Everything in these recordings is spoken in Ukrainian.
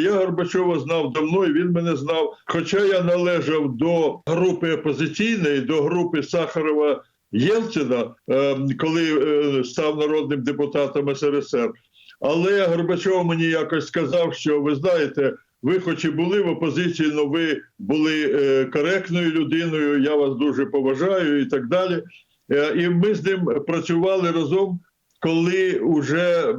Я Горбачова знав давно, і він мене знав. Хоча я належав до групи опозиційної, до групи Сахарова Єлцина, е, коли е, став народним депутатом СРСР. Але Горбачов мені якось сказав, що ви знаєте, ви хоч і були в опозиції, але ви були е, коректною людиною, я вас дуже поважаю і так далі. Е, І ми з ним працювали разом, коли вже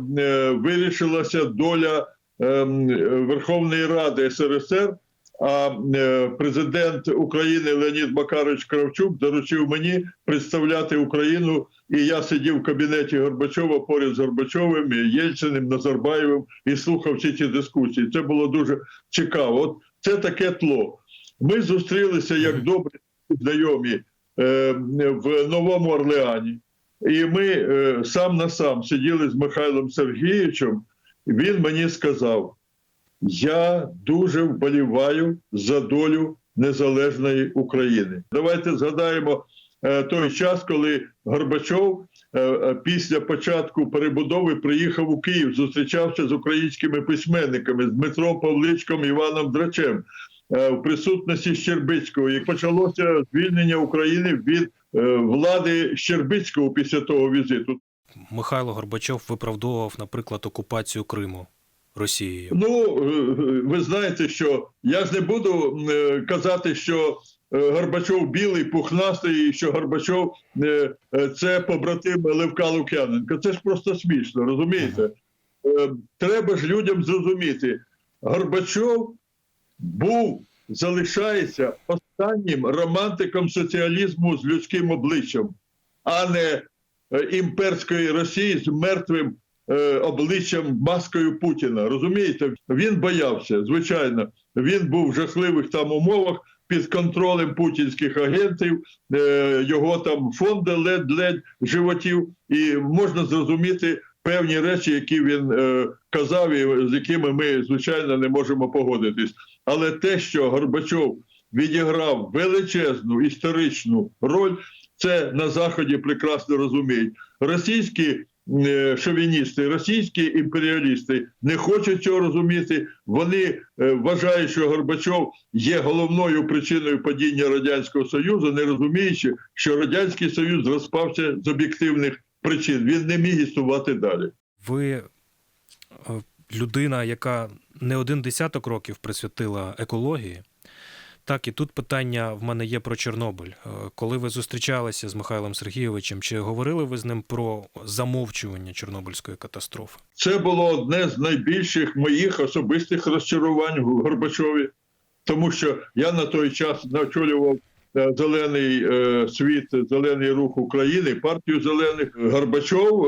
вирішилася доля ем, Верховної Ради СРСР. А е, президент України Леонід Макарович Кравчук доручив мені представляти Україну, і я сидів в кабінеті Горбачова поряд з Горбачовим, Єльциним, Назарбаєвим і слухав всі ці дискусії. Це було дуже цікаво. От це таке тло. Ми зустрілися як добрі знайомі е, в Новому Орлеані, і ми е, сам на сам сиділи з Михайлом Сергійовичем. Він мені сказав: я дуже вболіваю за долю незалежної України. Давайте згадаємо е, той час, коли Горбачов е, е, після початку перебудови приїхав у Київ, зустрічався з українськими письменниками з Дмитром Павличком Іваном Драчем в присутності Щербицького. І почалося звільнення України від влади Щербицького після того візиту. Михайло Горбачов виправдовував, наприклад, окупацію Криму Росією. Ну, ви знаєте, що я ж не буду е, казати, що е, Горбачов білий, пухнастий, і що Горбачов е, це побратим Левка Лук'яненка. Це ж просто смішно, розумієте? Треба ж людям зрозуміти. Горбачов був, залишається останнім романтиком соціалізму з людським обличчям, а не імперської Росії з мертвим е, обличчям маскою Путіна. Розумієте, він боявся, звичайно. Він був в жахливих там умовах під контролем путінських агентів, е, його там фонди ледь-ледь животів, і можна зрозуміти певні речі, які він е, казав, і з якими ми звичайно не можемо погодитись. Але те, що Горбачов відіграв величезну історичну роль, це на заході прекрасно розуміють. Російські е, шовіністи, російські імперіалісти не хочуть цього розуміти. Вони е, вважають, що Горбачов є головною причиною падіння радянського союзу, не розуміючи, що радянський союз розпався з об'єктивних причин. Він не міг існувати далі. Ви е, людина, яка не один десяток років присвятила екології. Так, і тут питання в мене є про Чорнобиль. Е, Коли ви зустрічалися з Михайлом Сергійовичем, чи говорили ви з ним про замовчування Чорнобильської катастрофи? Це було одне з найбільших моїх особистих розчарувань в Горбачові, тому що я на той час очолював е, зелений е, світ, зелений рух України, партію зелених. Горбачов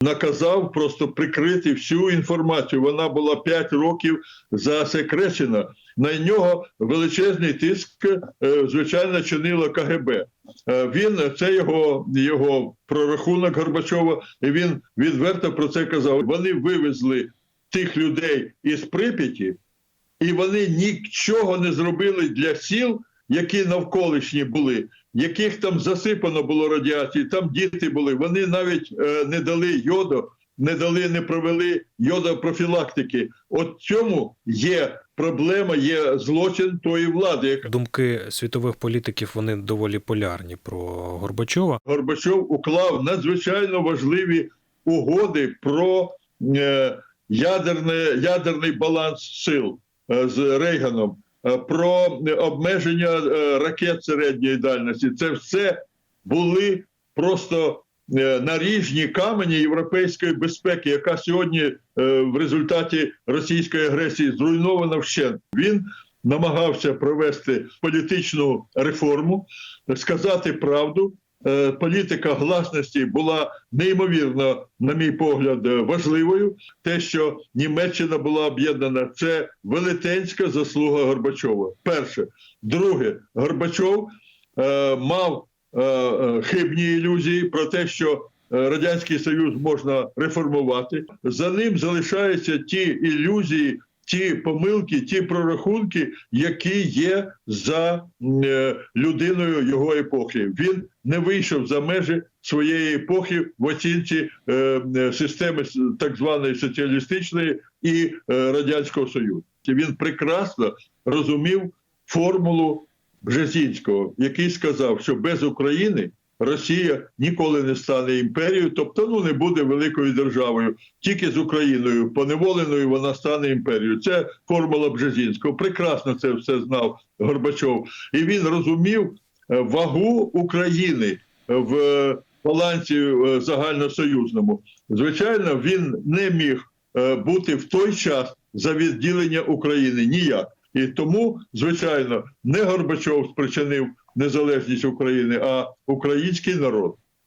наказав просто прикрити всю інформацію. Вона була 5 років засекречена. На нього величезний тиск, е, звичайно, чинило КГБ. Е, Він це його, його прорахунок Горбачова, і він відверто про це казав. Вони вивезли тих людей із Прип'яті, і вони нічого не зробили для сіл, які навколишні були, яких там засипано було радіації, там діти були. Вони навіть е, не дали йоду, не дали, не провели йодопрофілактики. От цьому є проблема, є злочин тої влади, Думки світових політиків вони доволі полярні про Горбачова. Горбачов уклав надзвичайно важливі угоди про е, ядерне, ядерний баланс сил е, з Рейганом, е, про обмеження е, ракет середньої дальності. Це все були просто наріжні камені європейської безпеки, яка сьогодні е, в результаті російської агресії зруйнована вщент. Він намагався провести політичну реформу, сказати правду. Е, Політика гласності була неймовірно, на мій погляд, е, важливою. Те, що Німеччина була об'єднана, це велетенська заслуга Горбачова. Перше, друге, Горбачов е, мав е, е, хибні ілюзії про те, що е, Радянський Союз можна реформувати. За ним залишаються ті ілюзії, ті помилки, ті прорахунки, які є за е, людиною його епохи. Він не вийшов за межі своєї епохи в оцінці е, е, системи так званої соціалістичної і е, радянського союзу. Він прекрасно розумів формулу Бжезінського, який сказав, що без України Росія ніколи не стане імперією, тобто ну не буде великою державою. Тільки з Україною поневоленою вона стане імперією. Це формула Бжезінського. Прекрасно це все знав Горбачов, і він розумів е, вагу України в балансі е, загальносоюзному. Звичайно, він не міг е, бути в той час за відділення України ніяк. І тому, звичайно, не Горбачов спричинив незалежність України, а український народ.